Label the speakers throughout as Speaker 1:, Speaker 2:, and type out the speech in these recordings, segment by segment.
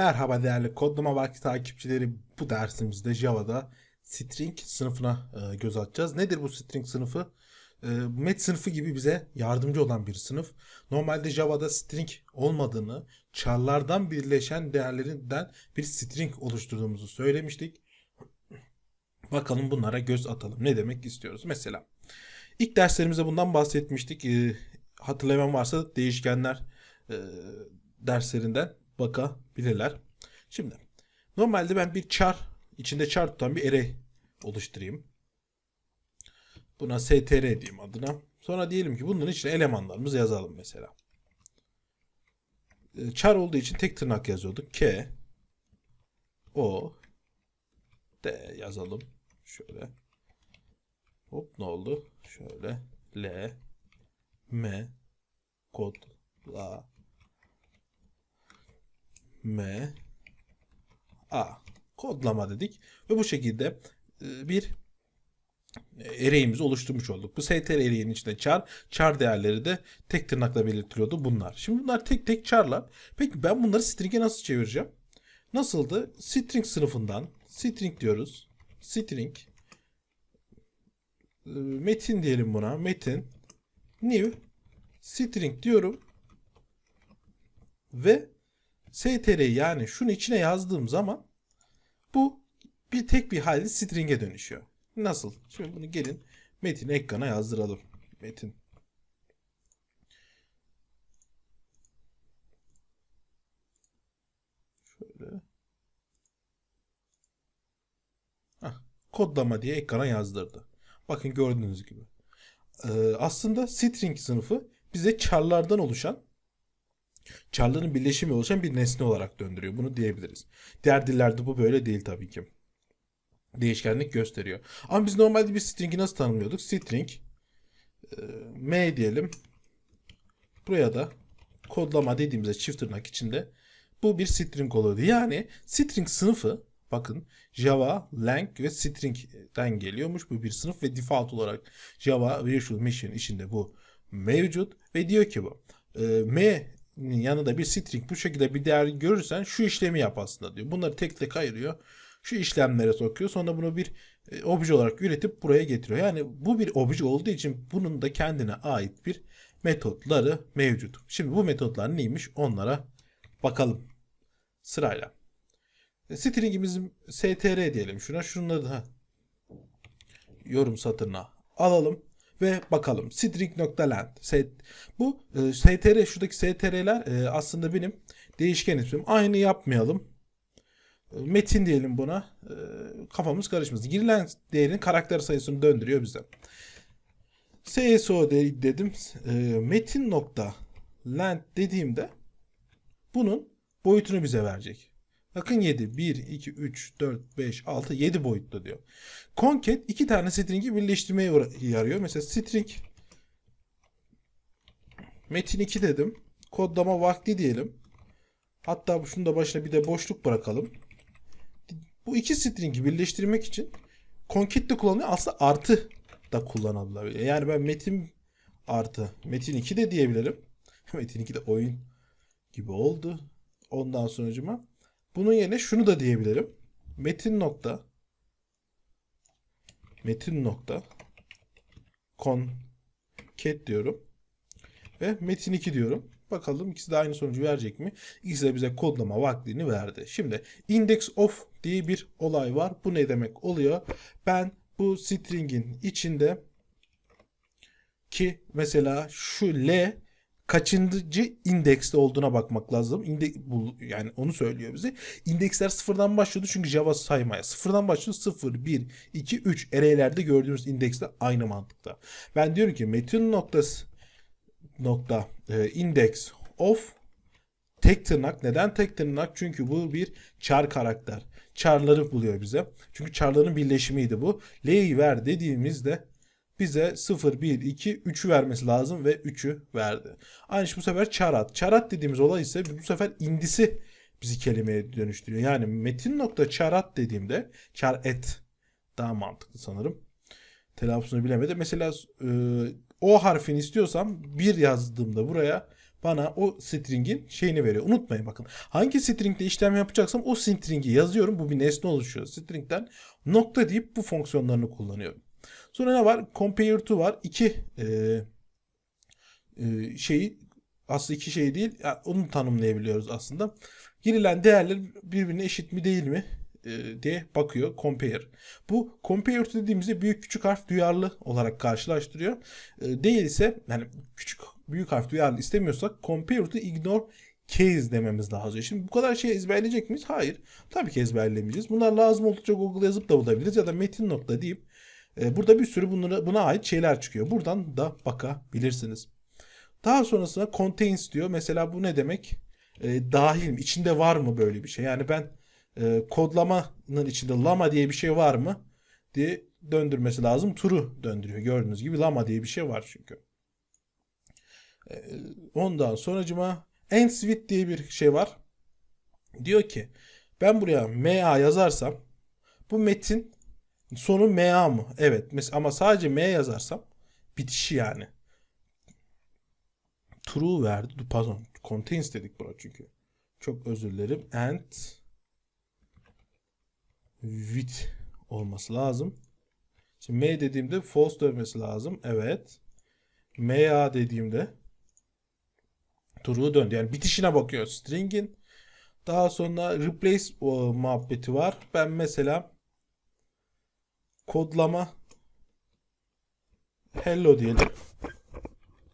Speaker 1: Merhaba değerli kodlama vakti takipçileri. Bu dersimizde Java'da string sınıfına e, göz atacağız. Nedir bu string sınıfı? E, Met sınıfı gibi bize yardımcı olan bir sınıf. Normalde Java'da string olmadığını, charlardan birleşen değerlerinden bir string oluşturduğumuzu söylemiştik. Bakalım bunlara göz atalım. Ne demek istiyoruz? Mesela ilk derslerimizde bundan bahsetmiştik. E, hatırlayan varsa değişkenler derslerinden bakabilirler. Şimdi normalde ben bir char içinde char tutan bir array oluşturayım. Buna str diyeyim adına. Sonra diyelim ki bunun içine elemanlarımızı yazalım mesela. E, Char olduğu için tek tırnak yazıyorduk. K O D yazalım. Şöyle. Hop ne oldu? Şöyle. L M kod la M A kodlama dedik ve bu şekilde e, bir array'imizi oluşturmuş olduk. Bu str array'in içinde char, char değerleri de tek tırnakla belirtiliyordu bunlar. Şimdi bunlar tek tek charlar. Peki ben bunları string'e nasıl çevireceğim? Nasıldı? String sınıfından string diyoruz. String e, metin diyelim buna. Metin new string diyorum ve str'yi yani şunu içine yazdığım zaman bu bir tek bir halde string'e dönüşüyor. Nasıl? Şimdi bunu gelin metin ekrana yazdıralım. Metin. Şöyle. Hah, kodlama diye ekrana yazdırdı. Bakın gördüğünüz gibi. Ee, aslında string sınıfı bize charlardan oluşan charların birleşimi oluşan bir nesne olarak döndürüyor. Bunu diyebiliriz. Diğer dillerde bu böyle değil tabii ki. Değişkenlik gösteriyor. Ama biz normalde bir string'i nasıl tanımlıyorduk? String e, m diyelim. Buraya da kodlama dediğimizde çift tırnak içinde bu bir string oluyordu. Yani string sınıfı bakın Java, Lang ve String'den geliyormuş. Bu bir sınıf ve default olarak Java Virtual Machine içinde bu mevcut ve diyor ki bu e, m'nin yanında bir string bu şekilde bir değer görürsen şu işlemi yap aslında diyor. Bunları tek tek ayırıyor. Şu işlemlere sokuyor. Sonra bunu bir e, obje olarak üretip buraya getiriyor. Yani bu bir obje olduğu için bunun da kendine ait bir metotları mevcut. Şimdi bu metotlar neymiş onlara bakalım sırayla. E, String'imiz str diyelim şuna. Şunları da yorum satırına alalım ve bakalım. String.land. Bu e, str şuradaki str'ler e, aslında benim değişken ismim. Aynı yapmayalım. E, Metin diyelim buna. E, kafamız karışmasın. Girilen değerin karakter sayısını döndürüyor bize. CSO de- dedim. E, metin nokta land dediğimde bunun boyutunu bize verecek. Bakın 7. 1, 2, 3, 4, 5, 6, 7 boyutlu diyor. Concat iki tane string'i birleştirmeye yarıyor. Mesela string metin 2 dedim. Kodlama vakti diyelim. Hatta şunu da başına bir de boşluk bırakalım. Bu iki string'i birleştirmek için concat de kullanılıyor. Aslında artı da kullanılabilir. Yani ben metin artı metin 2 de diyebilirim. metin 2 de oyun gibi oldu. Ondan sonucuma bunun yerine şunu da diyebilirim. Metin nokta metin nokta concat diyorum. Ve metin 2 diyorum. Bakalım ikisi de aynı sonucu verecek mi? İkisi de bize kodlama vaktini verdi. Şimdi index of diye bir olay var. Bu ne demek oluyor? Ben bu string'in içinde ki mesela şu L kaçıncı indekste olduğuna bakmak lazım. İnde, bu, yani onu söylüyor bize. İndeksler sıfırdan başlıyordu çünkü Java saymaya. Sıfırdan başlıyor 0, 1, 2, 3 array'lerde gördüğümüz indeksle aynı mantıkta. Ben diyorum ki metin noktası nokta e, index of tek tırnak. Neden tek tırnak? Çünkü bu bir char karakter. Char'ları buluyor bize. Çünkü char'ların birleşimiydi bu. L'yi ver dediğimizde bize 0, 1, 2, 3'ü vermesi lazım ve 3'ü verdi. Aynı şey bu sefer charat. Charat dediğimiz olay ise bu sefer indisi bizi kelimeye dönüştürüyor. Yani metin nokta charat dediğimde char et daha mantıklı sanırım. Telaffuzunu bilemedim. Mesela e, o harfini istiyorsam bir yazdığımda buraya bana o string'in şeyini veriyor. Unutmayın bakın. Hangi string'de işlem yapacaksam o string'i yazıyorum. Bu bir nesne oluşuyor string'den. Nokta deyip bu fonksiyonlarını kullanıyorum. Sonra ne var? Compare to var. İki e, e, şeyi aslında iki şey değil. Ya, onu tanımlayabiliyoruz aslında. Girilen değerler birbirine eşit mi değil mi e, diye bakıyor compare. Bu compare to dediğimizde büyük küçük harf duyarlı olarak karşılaştırıyor. E, değilse yani küçük büyük harf duyarlı istemiyorsak compare to ignore case dememiz lazım. Şimdi bu kadar şey ezberleyecek miyiz? Hayır. Tabii ki ezberlemeyeceğiz. Bunlar lazım oldukça Google yazıp da bulabiliriz ya da metin nokta deyip e, burada bir sürü bunlara, buna ait şeyler çıkıyor. Buradan da bakabilirsiniz. Daha sonrasında contains diyor. Mesela bu ne demek? E, dahil mi? İçinde var mı böyle bir şey? Yani ben e, kodlamanın içinde lama diye bir şey var mı diye döndürmesi lazım. True döndürüyor. Gördüğünüz gibi lama diye bir şey var çünkü. E, ondan sonracıma end with diye bir şey var. Diyor ki ben buraya ma yazarsam bu metin sonu ma mı? Evet. Ama sadece m yazarsam bitişi yani. True verdi. Pardon. Contains dedik buna çünkü. Çok özür dilerim. And with olması lazım. Şimdi m dediğimde false dönmesi lazım. Evet. ma dediğimde true döndü. Yani bitişine bakıyor string'in. Daha sonra replace o, muhabbeti var. Ben mesela kodlama hello diyelim.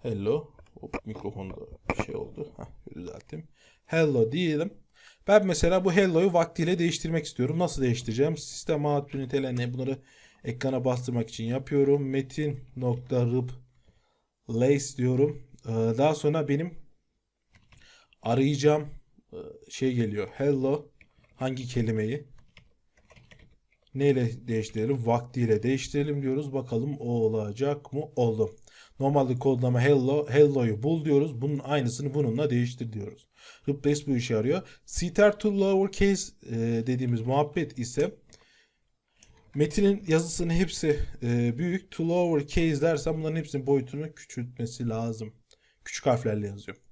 Speaker 1: Hello. Hop mikrofonda şey oldu. Heh, düzelttim. Hello diyelim. Ben mesela bu hello'yu vaktiyle değiştirmek istiyorum. Nasıl değiştireceğim? Sistem out ne bunları ekrana bastırmak için yapıyorum. Metin nokta replace diyorum. Ee, Daha sonra benim arayacağım e, şey geliyor. Hello hangi kelimeyi neyle değiştirelim? Vaktiyle değiştirelim diyoruz. Bakalım o olacak mı? Oldu. Normalde kodlama hello, hello'yu bul diyoruz. Bunun aynısını bununla değiştir diyoruz. Replace bu işe yarıyor. Cter to lowercase e, dediğimiz muhabbet ise metinin yazısının hepsi e, büyük. To lowercase dersem bunların hepsinin boyutunu küçültmesi lazım. Küçük harflerle yazıyor.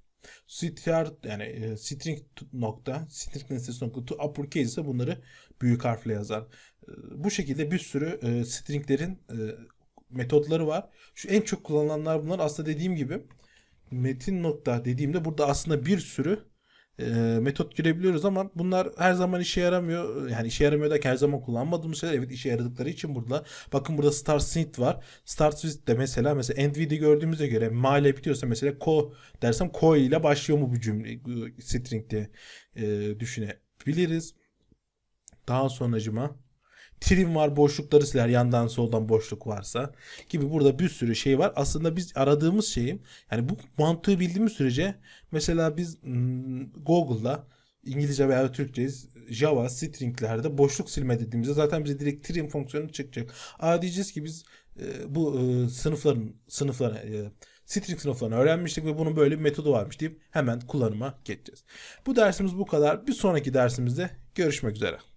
Speaker 1: Str yani e, string nokta string nesnesi nokta to uppercase ise bunları büyük harfle yazar. E, bu şekilde bir sürü e, stringlerin e, metodları var. Şu en çok kullanılanlar bunlar. Aslında dediğim gibi metin nokta dediğimde burada aslında bir sürü e, metot girebiliyoruz ama bunlar her zaman işe yaramıyor. Yani işe yaramıyor derken her zaman kullanmadığımız şeyler evet işe yaradıkları için burada. Bakın burada start snit var. Start snit de mesela mesela with gördüğümüze göre ma ile bitiyorsa mesela ko dersem ko ile başlıyor mu bu cümle bu string'de e, düşünebiliriz. Daha sonracıma trim var boşlukları siler yandan soldan boşluk varsa gibi burada bir sürü şey var. Aslında biz aradığımız şeyin yani bu mantığı bildiğimiz sürece mesela biz hmm, Google'da İngilizce veya Türkçe Java stringlerde boşluk silme dediğimizde zaten bize direkt trim fonksiyonu çıkacak. Aa diyeceğiz ki biz e, bu e, sınıfların sınıfları e, string sınıflarını öğrenmiştik ve bunun böyle bir metodu varmış deyip hemen kullanıma geçeceğiz. Bu dersimiz bu kadar. Bir sonraki dersimizde görüşmek üzere.